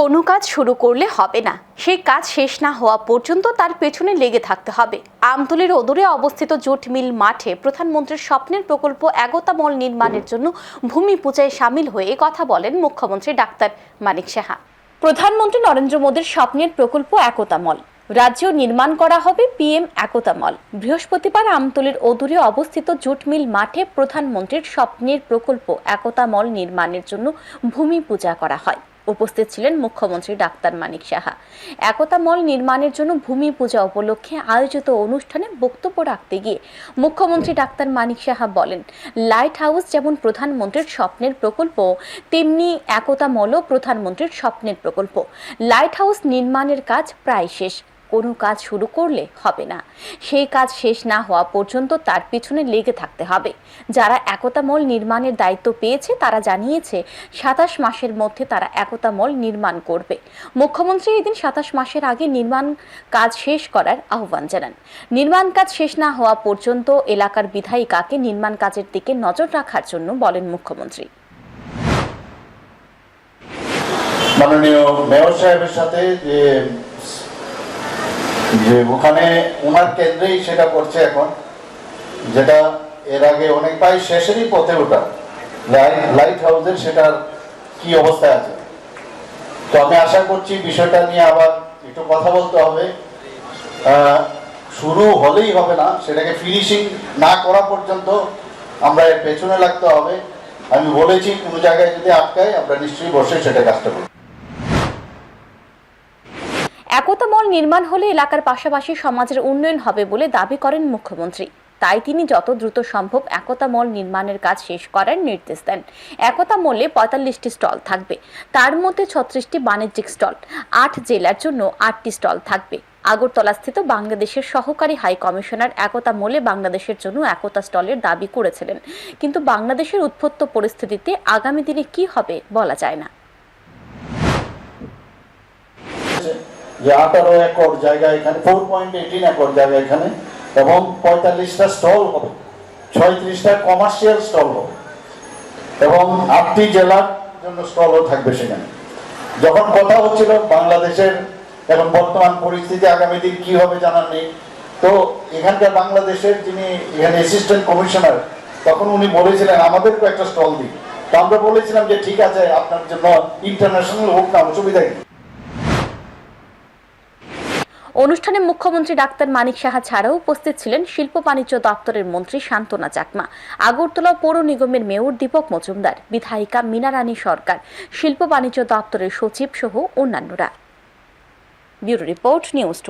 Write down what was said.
কোনো কাজ শুরু করলে হবে না। সেই কাজ শেষ না হওয়া পর্যন্ত তার পেছনে লেগে থাকতে হবে। আমতলির অদূরে অবস্থিত জোট মিল মাঠে প্রধানমন্ত্রীর স্বপ্নের প্রকল্প এগতা মল নির্মাণের জন্য ভূমি পূজায় সামিল হয়ে কথা বলেন মুখ্যমন্ত্রী ডাক্তার মানিক সাহা। প্রধানমন্ত্রী নরেন্দ্র মোদীর স্বপ্নের প্রকল্প একতা মল রাজ্য নির্মাণ করা হবে পিএম একতা মল বৃহস্পতিবার আমতলির অদূরে অবস্থিত জুট মিল মাঠে প্রধানমন্ত্রীর স্বপ্নের প্রকল্প একতা মল নির্মাণের জন্য ভূমি পূজা করা হয়। উপস্থিত ছিলেন মুখ্যমন্ত্রী ডাক্তার মানিক সাহা। একতা মল নির্মাণের জন্য ভূমি পূজা উপলক্ষে আয়োজিত অনুষ্ঠানে বক্তব্য রাখতে গিয়ে মুখ্যমন্ত্রী ডাক্তার মানিক সাহা বলেন, লাইট হাউস যেমন প্রধানমন্ত্রীর স্বপ্নের প্রকল্প, তেমনি একতা মলও প্রধানমন্ত্রীর স্বপ্নের প্রকল্প। লাইট হাউস নির্মাণের কাজ প্রায় শেষ। কোনো কাজ শুরু করলে হবে না। সেই কাজ শেষ না হওয়া পর্যন্ত তার পিছনে লেগে থাকতে হবে। যারা একতা মল নির্মাণের দায়িত্ব পেয়েছে, তারা জানিয়েছে, সাতাশ মাসের মধ্যে তারা একতা মল নির্মাণ করবে। মুখ্যমন্ত্রী এদিন সাতাশ মাসের আগে নির্মাণ কাজ শেষ করার আহ্বান জানান। নির্মাণ কাজ শেষ না হওয়া পর্যন্ত এলাকার বিধায়িকাকে নির্মাণ কাজের দিকে নজর রাখার জন্য বলেন মুখ্যমন্ত্রী। মাননীয় মেয়র সাহেবের সাথে যে যে ওখানে ওনার কেন্দ্রেই সেটা করছে এখন, যেটা এর আগে অনেক প্রায় শেষেরই পথে ওটা। লাইট হাউসের সেটার কি অবস্থায় আছে। তো আমি আশা করছি বিষয়টা নিয়ে আবার একটু কথা বলতে হবে। শুরু হলেই হবে না, সেটাকে ফিনিশিং না করা পর্যন্ত আমরা এর পেছনে লাগতে হবে। আমি বলেছি, কোনো জায়গায় যদি আটকায়, আমরা নিশ্চয়ই বসে সেটা কাজটা করব। একতা মল নির্মাণ হলে এলাকার পাশাপাশি সমাজের উন্নয়ন হবে বলে দাবি করেন মুখ্যমন্ত্রী। তাই তিনি যত দ্রুত সম্ভব একতা মল নির্মাণের কাজ শেষ করার নির্দেশ দেন। একতা মলে পঁয়তাল্লিশটি স্টল থাকবে। তার মধ্যে ছত্রিশটি বাণিজ্যিক স্টল, আট জেলার জন্য আটটি স্টল থাকবে। আগরতলাস্থিত বাংলাদেশের সহকারী হাই কমিশনার একতা মলে বাংলাদেশের জন্য একতা স্টলের দাবি করেছিলেন। কিন্তু বাংলাদেশের উৎপত্ত পরিস্থিতিতে আগামী দিনে কি হবে বলা যায় না। যে আঠারো একর জায়গা এখানে ফোর পয়েন্ট এইটিন একর জায়গা এখানে, এবং পঁয়তাল্লিশটা স্টল হবে, ছয়ত্রিশটা কমার্শিয়াল স্টল হবে, এবং আটটি জেলার জন্য স্টলও থাকবে সেখানে। যখন কথা হচ্ছিল বাংলাদেশের এখন বর্তমান পরিস্থিতি আগামী দিন কি হবে জানার নেই, তো এখানকার বাংলাদেশের যিনি এখানে অ্যাসিস্ট্যান্ট কমিশনার তখন উনি বলেছিলেন আমাদেরকেও একটা স্টল দিন। তো আমরা বলেছিলাম যে, ঠিক আছে, আপনার জন্য ইন্টারন্যাশনাল হোক না অসুবিধা অনুষ্ঠানে মুখ্যমন্ত্রী ডাক্তার মানিক সাহা ছাড়াও উপস্থিত ছিলেন শিল্প বাণিজ্য দপ্তরের মন্ত্রী শান্তনা চাকমা, আগরতলা পৌর নিগমের মেয়র দীপক মজুমদার, বিধায়িকা মিনারানী সরকার, শিল্প বাণিজ্য দপ্তরের সচিব সহ অন্যান্যরা। Bureau report, news